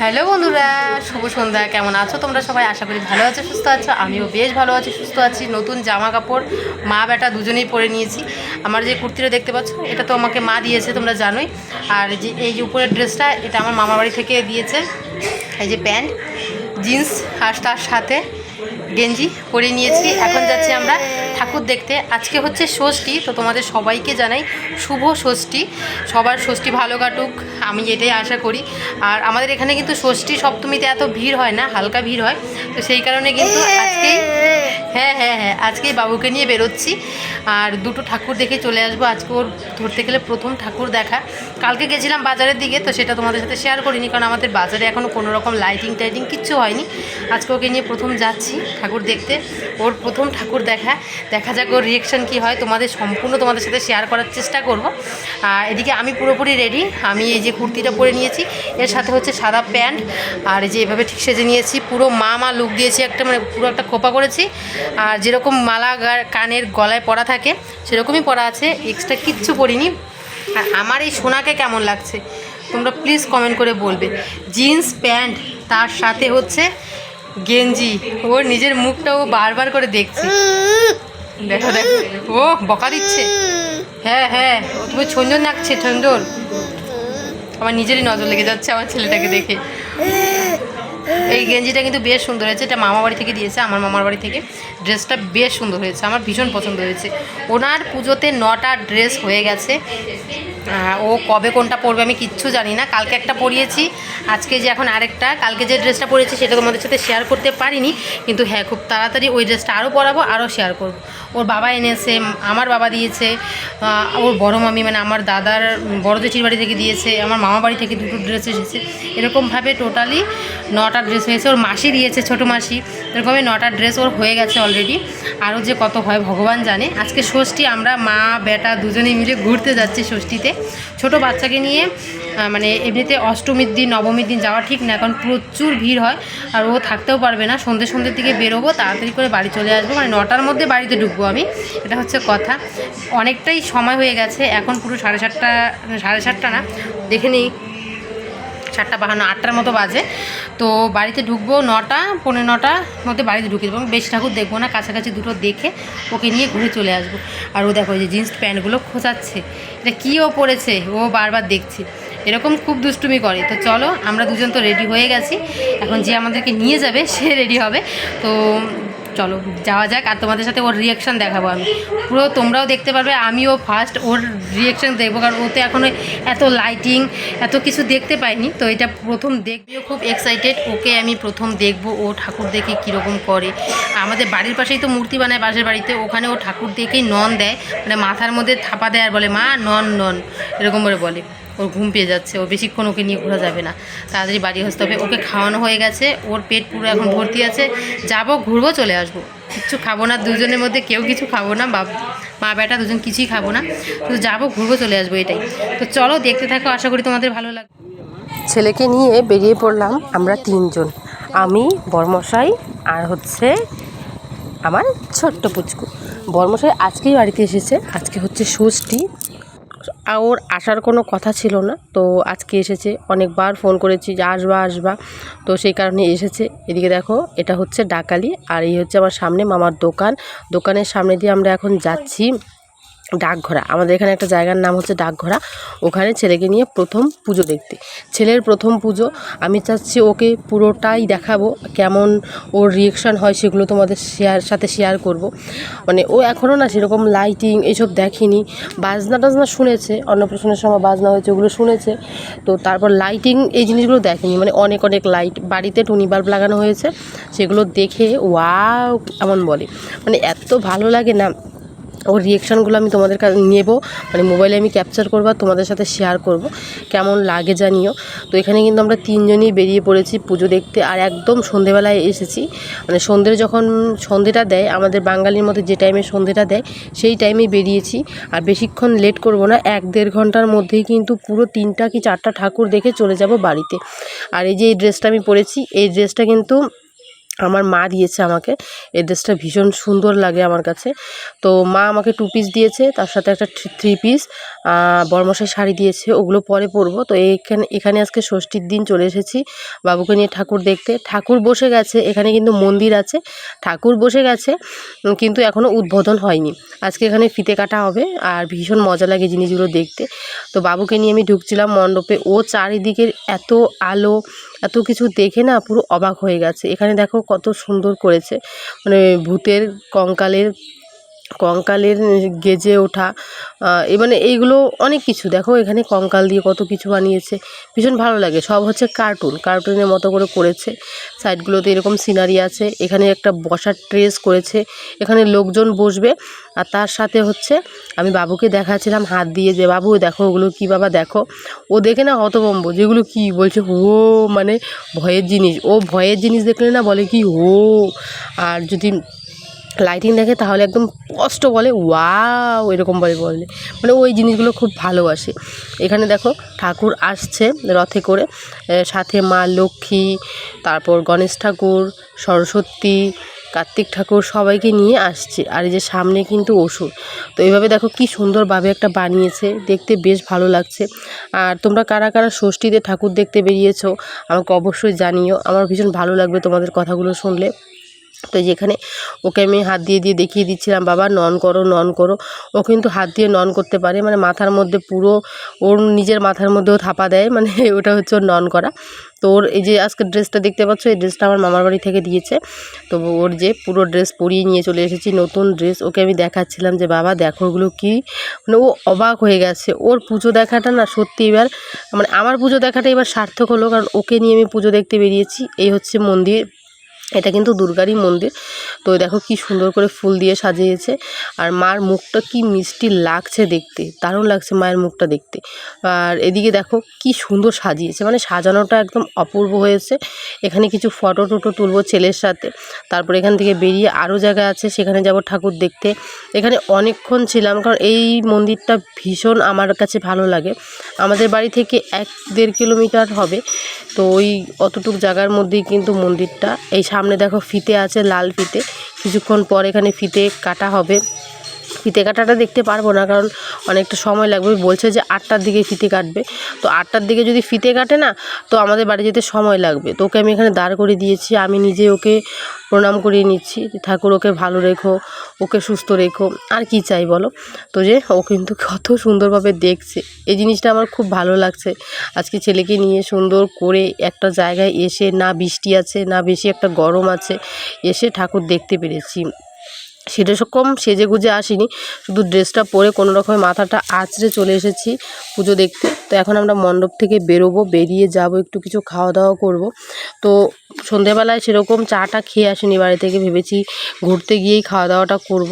Hello বন্ধুরা, শুভ সন্ধ্যা, কেমন আছো? তোমরা সবাই আশা করি ভালো আছো, সুস্থ আছো। আমিও বেশ ভালো আছি, সুস্থ আছি। নতুন জামা কাপড় মা বেটা দুজনেই পরে নিয়েছি। আমার যে কুর্তিটা দেখতে পাচ্ছ, এটা তো আমাকে মা দিয়েছে, তোমরা জানোই। আর যে এই যে উপরের ড্রেসটা, এটা আমার মামা বাড়ি থেকে দিয়েছে। এই যে প্যান্ট, জিন্স, আর তার সাথে গেঞ্জি পরে নিয়েছি। এখন যাচ্ছি আমরা ঠাকুর দেখতে। আজকে হচ্ছে ষষ্ঠী, তো তোমাদের সবাইকে জানাই শুভ ষষ্ঠী। সবার ষষ্ঠী ভালো কাটুক, আমি এটাই আশা করি। আর আমাদের এখানে কিন্তু ষষ্ঠী সপ্তমীতে এত ভিড় হয় না, হালকা ভিড় হয়। তো সেই কারণে কিন্তু আজকেই হ্যাঁ হ্যাঁ হ্যাঁ আজকেই বাবুকে নিয়ে বেরোচ্ছি। আর দুটো ঠাকুর দেখে চলে আসব। আজকে ওর ধরতে গেলে প্রথম ঠাকুর দেখা। কালকে গেছিলাম বাজারের দিকে, তো সেটা তোমাদের সাথে শেয়ার করিনি, কারণ আমাদের বাজারে এখনও কোনো রকম লাইটিং টাইটিং কিচ্ছু হয়নি। আজকে ওকে নিয়ে প্রথম যাচ্ছি ঠাকুর দেখতে। ওর প্রথম ঠাকুর দেখা। দেখা যাক ওর রিয়েকশান কী হয়। তোমাদের সম্পূর্ণ তোমাদের সাথে শেয়ার করার চেষ্টা করব। আর এদিকে আমি পুরোপুরি রেডি আমি এই যে কুর্তিটা পরে নিয়েছি। এর সাথে হচ্ছে সাদা প্যান্ট। আর এই যে এভাবে ঠিক সেজে নিয়েছি। পুরো মা মা লুক দিয়েছি একটা মানে পুরো একটা খোপা করেছি। আর যেরকম মালা কানের গলায় পরা থাকে সেরকমই পরা আছে এক্সট্রা কিচ্ছু পরিনি আর আমার এই সোনাকে কেমন লাগছে? তোমরা প্লিজ কমেন্ট করে বলবে। জিন্স প্যান্ট তার সাথে হচ্ছে গেঞ্জি। ওর নিজের মুখটা ও বারবার করে দেখছে। দেখো দেখো। ও, বকা দিচ্ছে। হ্যাঁ হ্যাঁ। তুমি ছঞ্জন লাগছে ছঞ্জন আমার নিজেরই নজর লেগে যাচ্ছে আমার ছেলেটাকে দেখে। এই গেঞ্জিটা কিন্তু বেশ সুন্দর হয়েছে। এটা মামা বাড়ি থেকে দিয়েছে, আমার মামার বাড়ি থেকে। ড্রেসটা বেশ সুন্দর হয়েছে, আমার ভীষণ পছন্দ হয়েছে। ওনার পুজোতে নটা ড্রেস হয়ে গেছে। ও কবে কোনটা পরবে আমি কিচ্ছু জানি না। কালকে একটা পরিয়েছি, আজকে যে এখন আরেকটা। কালকে যে ড্রেসটা পরেছি সেটা তোমাদের সাথে শেয়ার করতে পারিনি। কিন্তু হ্যাঁ খুব তাড়াতাড়ি ওই ড্রেসটা আরও পরাবো আরও শেয়ার করব। ওর বাবা এনেছে, আমার বাবা দিয়েছে। ওর বড় মামি মানে আমার দাদার বড় জেঠির বাড়ি থেকে দিয়েছে, আমার মামা বাড়ি থেকে দুটো ড্রেস এসেছে। এরকমভাবে টোটালি নটা ড্রেস হয়েছে, ওর মাসি দিয়েছে, ছোটো মাসি। এরকমই নটা ড্রেস ওর হয়ে গেছে অলরেডি আরও যে কত হয়, ভগবান জানে। আজকে ষষ্ঠী, আমরা মা, বেটা দুজনে মিলে ঘুরতে যাচ্ছি ষষ্ঠীতে। ছোট বাচ্চাকে নিয়ে মানে এমনিতে অষ্টমীর দিন, নবমীর দিন যাওয়া ঠিক না কারণ প্রচুর ভিড় হয়। আর ও থাকতেও পারবে না। সন্ধ্যে সন্ধ্যের দিকে বেরোবো, তাড়াতাড়ি করে বাড়ি চলে আসব। মানে নটার মধ্যে বাড়িতে ঢুকবো আমি, এটা হচ্ছে কথা। অনেকটাই সময় হয়ে গেছে, এখন পুরো সাড়ে সাতটা সাড়ে সাতটা না, দেখে নিই। সাতটা বাহান্ন, আটটার মতো বাজে। তো বাড়িতে ঢুকবো নটা পনেরো নটার মধ্যে বাড়িতে ঢুকে দেবো। বেশি ঠাকুর দেখব না, কাছাকাছি দুটো দেখে ওকে নিয়ে ঘুরে চলে আসব। আর ও দেখো যে জিন্স প্যান্টগুলো খোঁচাচ্ছে। এটা কী ও পড়েছে ও বারবার দেখছে। এরকম খুব দুষ্টুমি করে। তো চলো, আমরা দুজন তো রেডি হয়ে গেছি। এখন যে আমাদেরকে নিয়ে যাবে, সে রেডি হবে। তো চলো, যাওয়া যাক, আর তোমাদের সাথে ওর রিয়াকশান দেখাবো আমি। পুরো তোমরাও দেখতে পারবে, আমিও ফার্স্ট ওর রিয়াকশান দেখব, কারণ ওতে এখনও এত লাইটিং এত কিছু দেখতে পাইনি, তো এটা প্রথম দেখবিও খুব এক্সাইটেড ওকে আমি প্রথম দেখব, ও ঠাকুর দেখে কীরকম করে। আমাদের বাড়ির পাশেই তো মূর্তি বানায় পাশের বাড়িতে, ওখানে ও ঠাকুর দেখেই নন দেয় মানে মাথার মধ্যে থাপা দেয় আর বলে, মা, নন নন, এরকম করে বলে। ওর ঘুম পেয়ে যাচ্ছে, ও বেশিক্ষণ ওকে নিয়ে ঘোরা যাবে না। তাড়াতাড়ি বাড়ি আসতে হবে, ওকে খাওয়ানো হয়ে গেছে, ওর পেট পুরো এখন ভর্তি আছে, যাব, ঘুরবো, চলে আসব। কিচ্ছু খাব না, দুজনের মধ্যে কেউ কিছু খাব না, বাপ, মা বেটা দুজন কিছুই খাব না। শুধু যাব, ঘুরবো, চলে আসব, এটাই। তো চলো, দেখতে থাকো, আশা করি তোমাদের ভালো লাগবে ছেলেকে নিয়ে বেরিয়ে পড়লাম আমরা তিনজন। আমি, বর্মশাই আর হচ্ছে আমার ছোট্ট পুচকু। বর্মশাই আজকেই বাড়িতে এসেছে, আজকে হচ্ছে ষষ্ঠী। ওর আসার কোনো কথা ছিল না। তো আজকে এসেছে, অনেকবার ফোন করেছি যে আসবা আসবা। তো সেই কারণে এসেছে। এদিকে দেখো, এটা হচ্ছে ডাকালি আর এই হচ্ছে আমার সামনে মামার দোকান। দোকানের সামনে দিয়ে আমরা এখন যাচ্ছি। ডাকঘরা। আমাদের এখানে একটা জায়গার নাম হচ্ছে ডাকঘরা। ওখানে ছেলেকে নিয়ে প্রথম পুজো দেখতে। ছেলের প্রথম পুজো, আমি চাচ্ছি ওকে পুরোটাই দেখাবো, কেমন ওর রিয়েকশান হয় সেগুলো তোমাদের শেয়ার সাথে শেয়ার করব। মানে ও এখনও না সেরকম লাইটিং এইসব দেখেনি। বাজনা টাজনা শুনেছে, অন্নপ্রাশনের সময় বাজনা হয়েছে, ওগুলো শুনেছে। তো তারপর লাইটিং এই জিনিসগুলো দেখেনি। মানে অনেক অনেক লাইট বাড়িতে টুনি বাল্ব লাগানো হয়েছে, সেগুলো দেখে ওয়া এমন বলে। মানে এত ভালো লাগে না। ওর রিয়েকশানগুলো আমি তোমাদের নেব। মানে মোবাইলে আমি ক্যাপচার করব আর তোমাদের সাথে শেয়ার করব। কেমন লাগে জানিও। তো এখানে কিন্তু আমরা তিনজনই বেরিয়ে পড়েছি পুজো দেখতে আর একদম সন্ধেবেলায় এসেছি। মানে সন্ধ্যের যখন সন্ধেটা দেয়, আমাদের বাঙালির মধ্যে যে টাইমে সন্ধেটা দেয়, সেই টাইমেই বেরিয়েছি। আর বেশিক্ষণ লেট করব না, এক দেড় ঘণ্টার মধ্যেই কিন্তু পুরো তিনটা কি চারটা ঠাকুর দেখে চলে যাব বাড়িতে। আর এই যে এই ড্রেসটা আমি পরেছি, এই ড্রেসটা কিন্তু আমার মা দিয়েছে আমাকে। এই ড্রেসটা ভীষণ সুন্দর লাগে আমার কাছে। তো মা আমাকে টু পিস দিয়েছে, তার সাথে একটা থ্রি পিস বরমশাই শাড়ি দিয়েছে, ওগুলো পরে পরবো। তো এখানে এখানে আজকে ষষ্ঠীর দিন চলে এসেছি বাবুকে নিয়ে ঠাকুর দেখতে। ঠাকুর বসে গেছে, এখানে কিন্তু মন্দির আছে। ঠাকুর বসে গেছে কিন্তু এখনও উদ্বোধন হয়নি। আজকে এখানে ফিতে কাটা হবে, আর ভীষণ মজা লাগে জিনিসগুলো দেখতে। তো বাবুকে নিয়ে আমি ঢুকছিলাম মণ্ডপে। ও চারিদিকের এত আলো এত কিছু দেখে না পুরো অবাক হয়ে গেছে। এখানে দেখো কত সুন্দর করেছে। মানে ভূতের কঙ্কালের কঙ্কালের গেজে ওঠা এ মানে এইগুলো অনেক কিছু। দেখো এখানে কঙ্কাল দিয়ে কত কিছু বানিয়েছে। ভীষণ ভালো লাগে। সব হচ্ছে কার্টুন। কার্টুনের মতো করে করেছে। সাইডগুলোতে এরকম সিনারি আছে। এখানে একটা বসার ট্রেস করেছে। এখানে লোকজন বসবে। আর তার সাথে হচ্ছে আমি বাবুকে দেখাচ্ছিলাম হাত দিয়ে যে, বাবু, দেখো ওগুলো কী বাবা, দেখো। ও দেখে না হতভম্ব। যেগুলো কি? বলছে ও মানে ভয়ের জিনিস। ও ভয়ের জিনিস দেখলে না বলে কি ও আর যদি লাইটিং দেখে তাহলে একদম স্পষ্ট বলে, ওয়াও, এরকম বলে বলে। মানে ওই জিনিসগুলো খুব ভালোবাসে। এখানে দেখো ঠাকুর আসছে রথে করে সাথে মা লক্ষ্মী, তারপর গণেশ ঠাকুর, সরস্বতী, কার্তিক ঠাকুর সবাইকে নিয়ে আসছে। আর এই যে সামনে কিন্তু অসুর। তো এইভাবে দেখো কি সুন্দরভাবে একটা বানিয়েছে, দেখতে বেশ ভালো লাগছে। আর তোমরা কারা কারা ষষ্ঠীতে ঠাকুর দেখতে বেরিয়েছো, আমাকে অবশ্যই জানিও। আমার ভীষণ ভালো লাগবে তোমাদের কথাগুলো শুনলে। তো যেখানে ওকে আমি হাত দিয়ে দিয়ে দেখিয়ে দিচ্ছিলাম, বাবা, নন করো নন করো। ও কিন্তু হাত দিয়ে নন করতে পারে মানে মাথার মধ্যে পুরো ওর নিজের মাথার মধ্যেও থাপা দেয় মানে ওটা হচ্ছে ওর নন করা। তো ওর এই যে আজকে ড্রেসটা দেখতে পাচ্ছ, এই ড্রেসটা আমার মামার বাড়ি থেকে দিয়েছে। তো ওর যে পুরো ড্রেস পরিয়ে নিয়ে চলে এসেছি, নতুন ড্রেস ওকে আমি দেখাচ্ছিলাম যে, বাবা, দেখো ওগুলো কি? মানে ও অবাক হয়ে গেছে। ওর পুজো দেখাটা না সত্যি এবার মানে আমার পুজো দেখাটা এবার সার্থক হলো, কারণ ওকে নিয়ে আমি পুজো দেখতে বেরিয়েছি। এই হচ্ছে মন্দির এটা কিন্তু দুর্গারই মন্দির। তো দেখো কি সুন্দর করে ফুল দিয়ে সাজিয়েছে। আর মার মুখটা কি মিষ্টি লাগছে দেখতে, দারুণ লাগছে মায়ের মুখটা দেখতে। আর এদিকে দেখো কি সুন্দর সাজিয়েছে মানে সাজানোটা একদম অপূর্ব হয়েছে। এখানে কিছু ফটো টটো তুলবো ছেলের সাথে। তারপর এখান থেকে বেরিয়ে আরও জায়গা আছে, সেখানে যাব ঠাকুর দেখতে। এখানে অনেকক্ষণ ছিলাম, কারণ এই মন্দিরটা ভীষণ আমার কাছে ভালো লাগে। আমাদের বাড়ি থেকে এক দেড় কিলোমিটার হবে, তো ওই অতটুক জায়গার মধ্যেই কিন্তু মন্দিরটা। এই সামনে দেখো ফিতে আছে লাল ফিতে। কিছুক্ষণ পর এখানে ফিতে কাটা হবে। ফিতে কাটাটা দেখতে পারব না, কারণ অনেকটা সময় লাগবে। বলছে যে আটটার দিকে ফিতে কাটবে। তো আটটার দিকে যদি ফিতে কাটে না, তো আমাদের বাড়ি যেতে সময় লাগবে। তো ওকে আমি এখানে দাঁড় করে দিয়েছি। আমি নিজে ওকে প্রণাম করিয়ে নিচ্ছি ঠাকুর, ওকে ভালো রেখো, ওকে সুস্থ রেখো। আর কি চাই বলো? তো যে, ও কিন্তু কত সুন্দরভাবে দেখছে। এই জিনিসটা আমার খুব ভালো লাগছে। আজকে ছেলেকে নিয়ে সুন্দর করে একটা জায়গায় এসে, না বৃষ্টি আছে, না বেশি একটা গরম আছে, এসে ঠাকুর দেখতে পেরেছি। সেটা রকম সেজে গুজে আসিনি। শুধু ড্রেসটা পরে কোনো রকমের মাথাটা আঁচড়ে চলে এসেছি পুজো দেখতে। তো এখন আমরা মণ্ডপ থেকে বেরোবো, বেরিয়ে যাব, একটু কিছু খাওয়া দাওয়া করব। তো সন্ধেবেলায় সেরকম চাটা খেয়ে আসিনি বাড়ি থেকে, ভেবেছি ঘুরতে গিয়েই খাওয়া দাওয়াটা করব।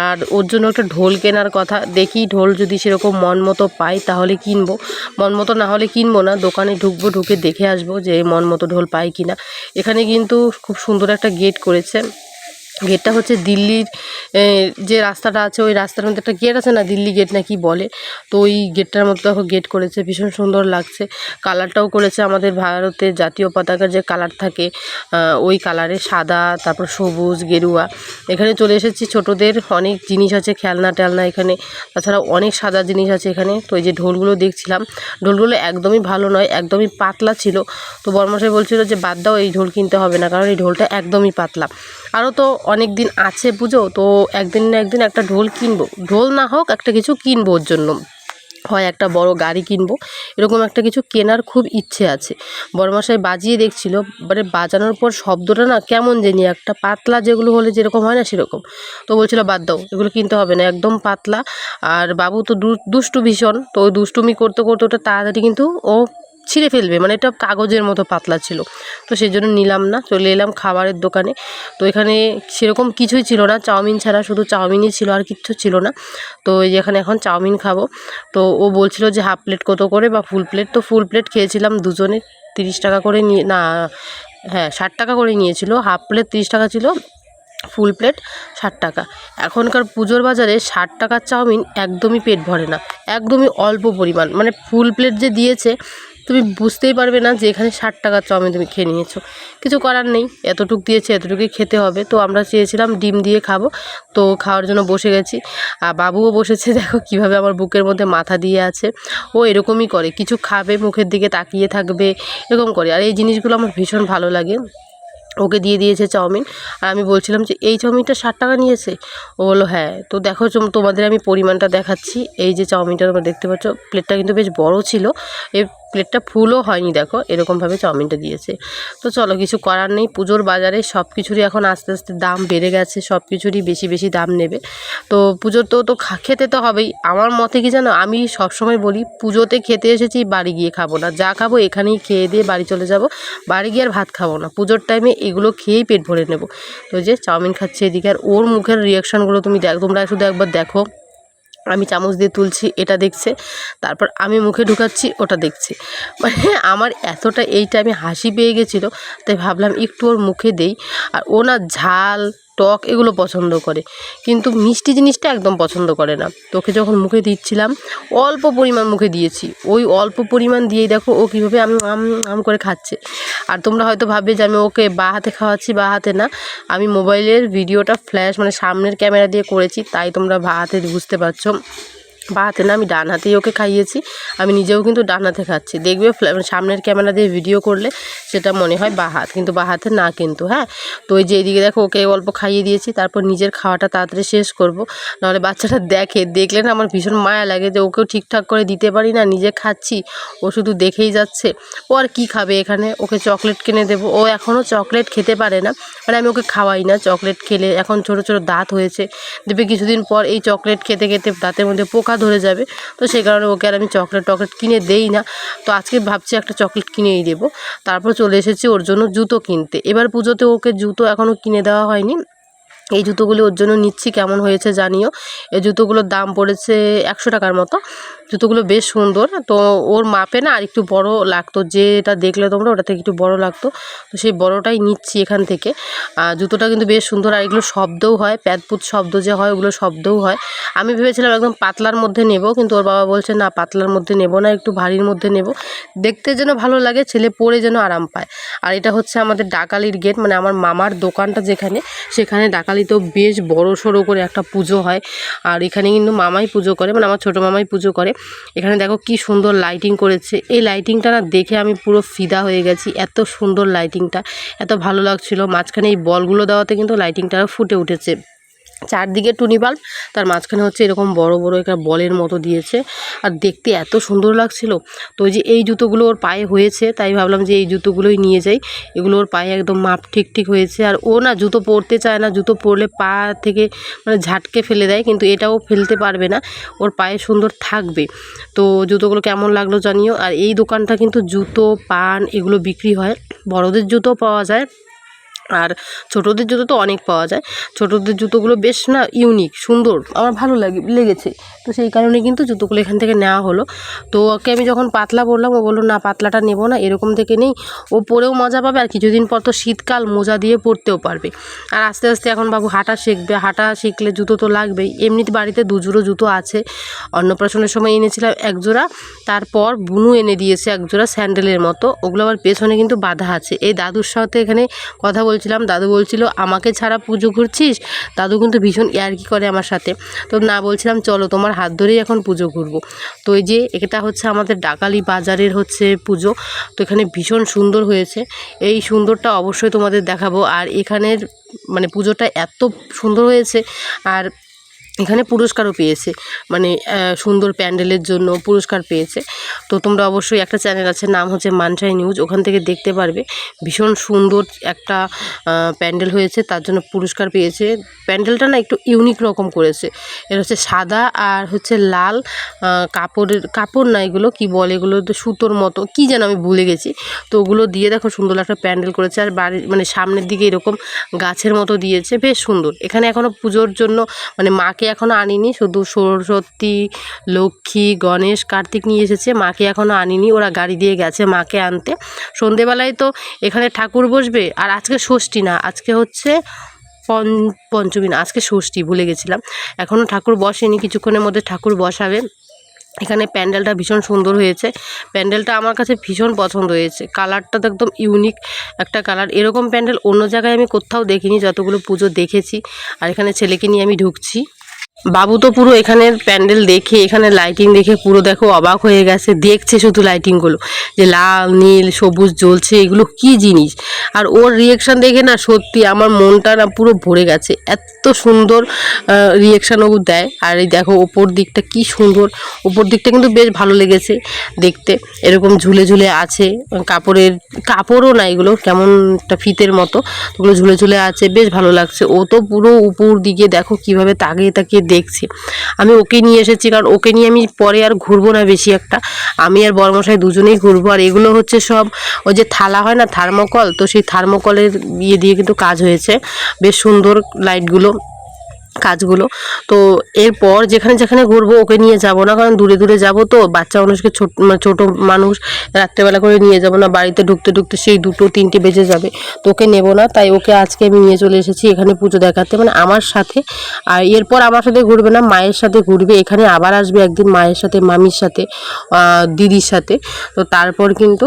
আর ওর জন্য একটা ঢোল কেনার কথা, দেখি ঢোল যদি সেরকম মন মতো পাই তাহলে কিনবো। মন মতো না হলে কিনবো না, দোকানে ঢুকবো, ঢুকে দেখে আসব যে মন মতো ঢোল পাই কিনা। এখানে কিন্তু খুব সুন্দর একটা গেট করেছে। গেটটা হচ্ছে দিল্লির যে রাস্তাটা আছে, ওই রাস্তার মধ্যে একটা গেট আছে না, দিল্লি গেট না কি বলে? তো ওই গেটটার মধ্যে দেখো গেট করেছে, ভীষণ সুন্দর লাগছে। কালারটাও করেছে আমাদের ভারতের জাতীয় পতাকার যে কালার থাকে ওই কালারে সাদা, তারপর সবুজ, গেরুয়া। এখানে চলে এসেছি, ছোটোদের অনেক জিনিস আছে, খেলনা টেলনা এখানে। তাছাড়া অনেক সাদা জিনিস আছে এখানে। তো এই যে ঢোলগুলো দেখছিলাম, ঢোলগুলো একদমই ভালো নয়, একদমই পাতলা ছিল। তো বর্মশাই বলছিল যে, বাদ দাও, এই ঢোল কিনতে হবে না, কারণ এই ঢোলটা একদমই পাতলা। আরও তো অনেক দিন আছে পুজো, তো একদিন না একদিন একটা ঢোল কিনবো। ঢোল না হোক, একটা কিছু কিনবো ওর জন্য। হয় একটা বড় গাড়ি কিনবো। এরকম একটা কিছু কেনার খুব ইচ্ছে আছে। বড়মশাই বাজিয়ে দেখছিল মানে বাজানোর পর শব্দটা না কেমন জানি, একটা পাতলা যেগুলো হলে যেরকম হয় না সেরকম। তো বলছিল, বাদ দাও, এগুলো কিনতে হবে না, একদম পাতলা। আর বাবু তো দুষ্টু ভীষণ, তো ওই দুষ্টুমি করতে করতে ওটা তাড়াতাড়ি কিন্তু ও ছিঁড়ে ফেলবে মানে এটা কাগজের মতো পাতলা ছিল। তো সেই জন্য নিলাম না, চলে এলাম খাবারের দোকানে। তো এখানে সেরকম কিছুই ছিল না, চাউমিন ছাড়া শুধু চাউমিনই ছিল আর কিচ্ছু ছিল না। তো এখানে এখন চাউমিন খাব। তো ও বলছিল যে হাফ প্লেট কত করে বা ফুল প্লেট? তো ফুল প্লেট খেয়েছিলাম দুজনে, তিরিশ টাকা করে নিয়ে, না হ্যাঁ ষাট টাকা করে নিয়েছিল। হাফ প্লেট তিরিশ টাকা ছিল, ফুল প্লেট ষাট টাকা। এখনকার পুজোর বাজারে ষাট টাকার চাউমিন একদমই পেট ভরে না, একদমই অল্প পরিমাণ। মানে ফুল প্লেট যে দিয়েছে তুমি বুঝতেই পারবে না যে এখানে ষাট টাকার চাউমিন তুমি খেয়ে নিয়েছো। কিছু করার নেই, এতটুক দিয়েছে, এতটুকুই খেতে হবে। তো আমরা চেয়েছিলাম ডিম দিয়ে খাব, তো খাওয়ার জন্য বসে গেছি। আর বাবুও বসেছে, দেখো কীভাবে আমার বুকের মধ্যে মাথা দিয়ে আছে। ও এরকমই করে, কিছু খাবে, মুখের দিকে তাকিয়ে থাকবে, এরকম করে। আর এই জিনিসগুলো আমার ভীষণ ভালো লাগে। ওকে দিয়ে দিয়েছে চাউমিন। আর আমি বলছিলাম যে, এই চাউমিনটা ষাট টাকা নিয়েছে? ও বলল হ্যাঁ। তো দেখো তোমাদের আমি পরিমাণটা দেখাচ্ছি। এই যে চাউমিনটা তোমরা দেখতে পাচ্ছ প্লেটটা কিন্তু বেশ বড় ছিল। এই প্লেটটা ফুলও হয়নি, দেখো, এরকমভাবে চাউমিনটা দিয়েছে। তো চলো, কিছু করার নেই, পুজোর বাজারে সব কিছুরই এখন আস্তে আস্তে দাম বেড়ে গেছে সব কিছুরই বেশি বেশি দাম নেবে। তো পুজোর তো তো খেতে তো হবেই। আমার মতে কি জানো, আমি সবসময় বলি, পুজোতে খেতে এসেছি, বাড়ি গিয়ে খাব না। যা খাব এখানেই খেয়ে দিয়ে বাড়ি চলে যাব। বাড়ি গিয়ে আর ভাত খাব না। পুজোর টাইমে এগুলো খেয়েই পেট ভরে নেব। তো যে চাউমিন খাচ্ছে এদিকে, আর ওর মুখের রিয়াকশানগুলো তুমি দেখ, তোমরা শুধু একবার দেখো। আমি চামচ দিয়ে তুলছি, এটা দেখছে। তারপর আমি মুখে ঢুকাচ্ছি, ওটা দেখছে। মানে আমার এতটা এইটা আমি হাসি পেয়ে গেছিল, তাই ভাবলাম একটু ওর মুখে দেই। আর ওনার ঝাল টক এগুলো পছন্দ করে। কিন্তু মিষ্টি জিনিসটা একদম পছন্দ করে না। তোকে যখন মুখে দিচ্ছিলাম, অল্প পরিমাণ মুখে দিয়েছি। ওই অল্প পরিমাণ দিয়েই দেখো ও কীভাবে আম আম আম করে খাচ্ছে। আর তোমরা হয়তো ভাববে যে আমি ওকে বা হাতে খাওয়াচ্ছি বা হাতে না। আমি মোবাইলের ভিডিওটা ফ্ল্যাশ মানে সামনের ক্যামেরা দিয়ে করেছি, তাই তোমরা বা হাতে বুঝতে পারছ। বা হাতে না আমি ডান হাতেই ওকে খাইয়েছি। আমি নিজেও কিন্তু ডান হাতে খাচ্ছি। দেখবে মানে সামনের ক্যামেরা দিয়ে ভিডিও করলে সেটা মনে হয় বা হাত, কিন্তু বা হাতে না কিন্তু হ্যাঁ? তো ওই যে এইদিকে দেখো ওকে অল্প খাইয়ে দিয়েছি, তারপর নিজের খাওয়াটা তাড়াতাড়ি শেষ করব। নাহলে বাচ্চাটা দেখে, দেখলে না আমার ভীষণ মায়া লাগে যে ওকেও ঠিকঠাক করে দিতে পারি না, নিজে খাচ্ছি, ও শুধু দেখেই যাচ্ছে। ও আর কী খাবে এখানে? ওকে চকলেট কিনে দেবো। ও এখনও চকলেট খেতে পারে না মানে আমি ওকে খাওয়াই না চকলেট খেলে। এখন ছোট ছোট দাঁত হয়েছে, দেখবে কিছুদিন পর এই চকলেট খেতে খেতে দাঁতের মধ্যে পোকা ধরে যাবে। তো সেই কারণে ওকে আর আমি চকলেট, টকলেট কিনে দেই না। তো আজকে ভাবছি একটা চকলেট কিনেই দেবো। তারপর চলে এসেছি ওর জন্য জুতো কিনতে। এবার পুজোতে ওকে জুতো এখনও কিনে দেওয়া হয়নি। এই জুতোগুলি ওর জন্য নিচ্ছি, কেমন হয়েছে জানিও। এই জুতোগুলোর দাম পড়েছে একশো টাকার মতো। জুতোগুলো বেশ সুন্দর। তো ওর মাপে না আর একটু বড় লাগতো, যেটা দেখলে তোমরা ওটা থেকে একটু বড় লাগতো। তো সেই বড়টাই নিচ্ছি এখান থেকে। জুতোটা কিন্তু বেশ সুন্দর, আর এগুলো শব্দও হয় প্যাদপুত শব্দ যে হয় ওগুলো শব্দও হয়। আমি ভেবেছিলাম একদম পাতলার মধ্যে নেব, কিন্তু ওর বাবা বলছে, না, পাতলার মধ্যে নেব না, একটু ভারীর মধ্যে নেব। দেখতে যেন ভালো লাগে, ছেলে পরে যেন আরাম পায়। আর এটা হচ্ছে আমাদের ডাকালির গেট মানে আমার মামার দোকানটা যেখানে, সেখানে ডাকালিতেও বেশ বড় সড়ো করে একটা পুজো হয়। আর এখানে কিন্তু মামাই পুজো করে মানে আমার ছোটো মামাই পুজো করে। এখানে দেখো কি সুন্দর লাইটিং করেছে। এই লাইটিংটা না দেখে আমি পুরো ফিদা হয়ে গেছি, এত সুন্দর লাইটিংটা এত ভালো লাগছিল। মাঝখানে এই বলগুলো দেওয়াতে কিন্তু লাইটিংটা ফুটে উঠেছে। চারদিকে টুনি বাল্ব, তার মাঝখানে হচ্ছে এরকম বড় বড় একটা বলের মতো দিয়েছে। আর দেখতে এত সুন্দর লাগছিল। তো ওই যে এই জুতোগুলো ওর পায়ে হয়েছে, তাই ভাবলাম যে এই জুতোগুলোই নিয়ে যাই। এগুলো ওর পায়ে একদম মাপ ঠিক ঠিক হয়েছে। আর ও না জুতো পরতে চায় না, জুতো পরলে পা থেকে মানে ঝাটকে ফেলে দেয়, কিন্তু এটাও ফেলতে পারবে না। ওর পায়ে সুন্দর থাকবে। তো জুতোগুলো কেমন লাগল জানিও। আর এই দোকানটা কিন্তু জুতো, পান এগুলো বিক্রি হয়। বড়দের জুতো পাওয়া যায়। আর ছোটোদের জুতো তো অনেক পাওয়া যায়। ছোটোদের জুতোগুলো বেশ না ইউনিক সুন্দর, আমার ভালো লাগে, লেগেছে। তো সেই কারণে কিন্তু জুতোগুলো এখান থেকে নেওয়া হলো। তো ওকে আমি যখন পাতলা বললাম, ও বলল, না, পাতলাটা নেব না, এরকম থেকে নেই। ও পরেও মজা পাবে আর কিছুদিন পর তো শীতকাল, মোজা দিয়ে পরতেও পারবে। আর আস্তে আস্তে এখন বাবু হাঁটা শিখবে, হাঁটা শিখলে জুতো তো লাগবেই। এমনিতে বাড়িতে দুজোড়ো জুতো আছে। অন্নপ্রাশনের সময় এনেছিলাম এক জোড়া, তারপর বুনু এনে দিয়েছে এক জোড়া স্যান্ডেলের মতো। ওগুলো আবার পেছনে কিন্তু বাঁধা আছে। এই দাদুর সাথে এখানে কথা বলছিলাম, দাদু বলছিল, আমাকে ছাড়া পুজো ঘুরছিস দাদু কিন্তু ভীষণ ইয়ার্কি করে আমার সাথে। তো না বলছিলাম, চলো তোমার হাত ধরেই এখন পুজো ঘুরবো তো এই যে এটা হচ্ছে আমাদের ডাকালি বাজারের হচ্ছে পুজো। তো এখানে ভীষণ সুন্দর হয়েছে। এই সুন্দরটা অবশ্যই তোমাদের দেখাবো। আর এখানের মানে পুজোটা এত সুন্দর হয়েছে। আর এখানে পুরস্কারও পেয়েছে। মানে সুন্দর প্যান্ডেলের জন্য পুরস্কার পেয়েছে। তো তোমরা অবশ্যই একটা চ্যানেল আছে, নাম হচ্ছে মানসাই নিউজ। ওখান থেকে দেখতে পারবে। ভীষণ সুন্দর একটা প্যান্ডেল হয়েছে। তার জন্য পুরস্কার পেয়েছে। প্যান্ডেলটা না একটু ইউনিক রকম করেছে। এটা হচ্ছে সাদা আর হচ্ছে লাল কাপড়ের, কাপড় না এগুলো, কী বলে এগুলো, তো সুতোর মতো, কি যেন আমি ভুলে গেছি। তো ওগুলো দিয়ে দেখো সুন্দর একটা প্যান্ডেল করেছে। আর বাড়ির মানে সামনের দিকে এরকম গাছের মতো দিয়েছে। বেশ সুন্দর। এখানে এখনও পুজোর জন্য মানে মাকে এখনও আনিনি, শুধু সরস্বতী, লক্ষ্মী, গণেশ, কার্তিক নিয়ে এসেছে, মাকে এখনও আনিনি, ওরা গাড়ি দিয়ে গেছে মাকে আনতে। সন্ধেবেলায় তো এখানে ঠাকুর বসবে, আর আজকে ষষ্ঠী না, আজকে হচ্ছে পঞ্চ পঞ্চমী না, আজকে ষষ্ঠী, ভুলে গেছিলাম। এখনও ঠাকুর বসেনি, কিছুক্ষণের মধ্যে ঠাকুর বসাবে। এখানে প্যান্ডেলটা ভীষণ সুন্দর হয়েছে, প্যান্ডেলটা আমার কাছে ভীষণ পছন্দ হয়েছে। কালারটা তো একদম ইউনিক একটা কালার, এরকম প্যান্ডেল অন্য জায়গায় আমি কোথাও দেখিনি, যতগুলো পুজো দেখেছি, আর এখানে ছেলেকে নিয়ে আমি ঢুকছি। বাবু তো পুরো এখানের প্যান্ডেল দেখে, এখানে লাইটিং দেখে পুরো দেখো অবাক হয়ে গেছে। দেখছে শুধু লাইটিংগুলো যে লাল, নীল, সবুজ জ্বলছে, এগুলো কি জিনিস? আর ওর রিয়েকশন দেখে না সত্যি আমার মনটা না পুরো ভরে গেছে। এত সুন্দর রিয়েকশান ও দেয়। আর এই দেখো ওপর দিকটা কি সুন্দর, ওপর দিকটা কিন্তু বেশ ভালো লেগেছে দেখতে। এরকম ঝুলে ঝুলে আছে, কাপড়ের, কাপড়ও না এগুলো, কেমন একটা ফিতের মতো ওগুলো ঝুলে ঝুলে আছে, বেশ ভালো লাগছে। ও তো পুরো উপর দিকে দেখো কীভাবে তাকিয়ে তাকিয়ে দেখছে। আমি ওকে নিয়ে এসেছি, কারণ ওকে নিয়ে আমি পরে আর ঘুরবো না বেশি একটা। আমি আর বর্মশাই দুজনেই ঘুরবো। আর এগুলো হচ্ছে সব ওই যে থালা হয় না থার্মোকল তো সেই থার্মোকলের ইয়ে দিয়ে কিন্তু কাজ হয়েছে। বেশ সুন্দর লাইটগুলো কাজগুলো। তো এরপর যেখানে যেখানে ঘুরবো ওকে নিয়ে যাব না, কারণ দূরে দূরে যাব তো। বাচ্চা মানুষকে ছোট মানে ছোটো মানুষ রাত্রেবেলা করে নিয়ে যাব না, বাড়িতে ঢুকতে ঢুকতে সেই দুটো তিনটে বেজে যাবে। তো ওকে নেব না, তাই ওকে আজকে আমি নিয়ে চলে এসেছি এখানে পুজো দেখাতে মানে আমার সাথে। আর এরপর আমার সাথে ঘুরবে না, মায়ের সাথে ঘুরবে, এখানে আবার আসবে একদিন মায়ের সাথে, মামির সাথে দিদির সাথে। তো তারপর কিন্তু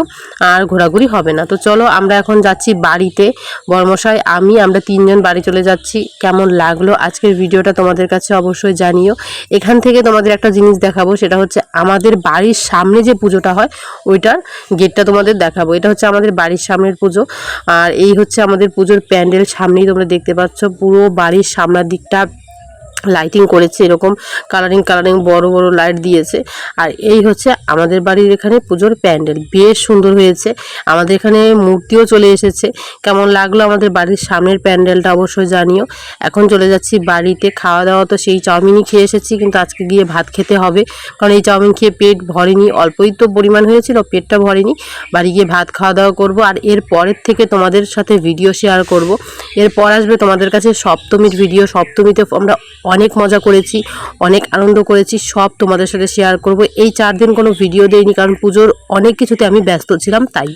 আর ঘোরাঘুরি হবে না। তো চলো আমরা এখন যাচ্ছি বাড়িতে। বর্মশাই, আমি, আমরা তিনজন বাড়ি চলে যাচ্ছি। কেমন লাগল আজকের ভিডিওটা তোমাদের কাছে অবশ্যই জানিও। এখান থেকে তোমাদের একটা জিনিস দেখাবো, সেটা হচ্ছে আমাদের বাড়ির সামনে যে পুজোটা হয়, ওইটার গেটটা তোমাদের দেখাবো। এটা হচ্ছে আমাদের বাড়ির সামনের পুজো। আর এই হচ্ছে আমাদের পুজোর প্যান্ডেল সামনেই তোমরা দেখতে পাচ্ছ, পুরো বাড়ির সামনের দিকটা লাইটিং করেছে, এরকম কালারিং কালারিং বড় বড় লাইট দিয়েছে। আর এই হচ্ছে আমাদের বাড়ির এখানে পুজোর প্যান্ডেল। বেশ সুন্দর হয়েছে। আমাদের এখানে মূর্তিও চলে এসেছে। কেমন লাগল আমাদের বাড়ির সামনের প্যান্ডেলটা অবশ্যই জানিও। এখন চলে যাচ্ছি বাড়িতে। খাওয়া দাওয়া তো সেই চাউমিনই খেয়ে এসেছি, কিন্তু আজকে গিয়ে ভাত খেতে হবে। কারণ এই চাউমিন খেয়ে পেট ভরেনি। অল্পই তো পরিমাণ হয়েছিল, পেটটা ভরেনি। বাড়ি গিয়ে ভাত খাওয়া দাওয়া করব। আর এর পরের থেকে তোমাদের সাথে ভিডিও শেয়ার করব। এরপর আসবে তোমাদের কাছে সপ্তমীর ভিডিও সপ্তমীতে আমরা অনেক মজা করেছি, অনেক আনন্দ করেছি, সব তোমাদের সাথে শেয়ার করব। এই চার দিন কোনো ভিডিও দেইনি, কারণ পুজোর অনেক কিছুতে আমি ব্যস্ত ছিলাম, তাই।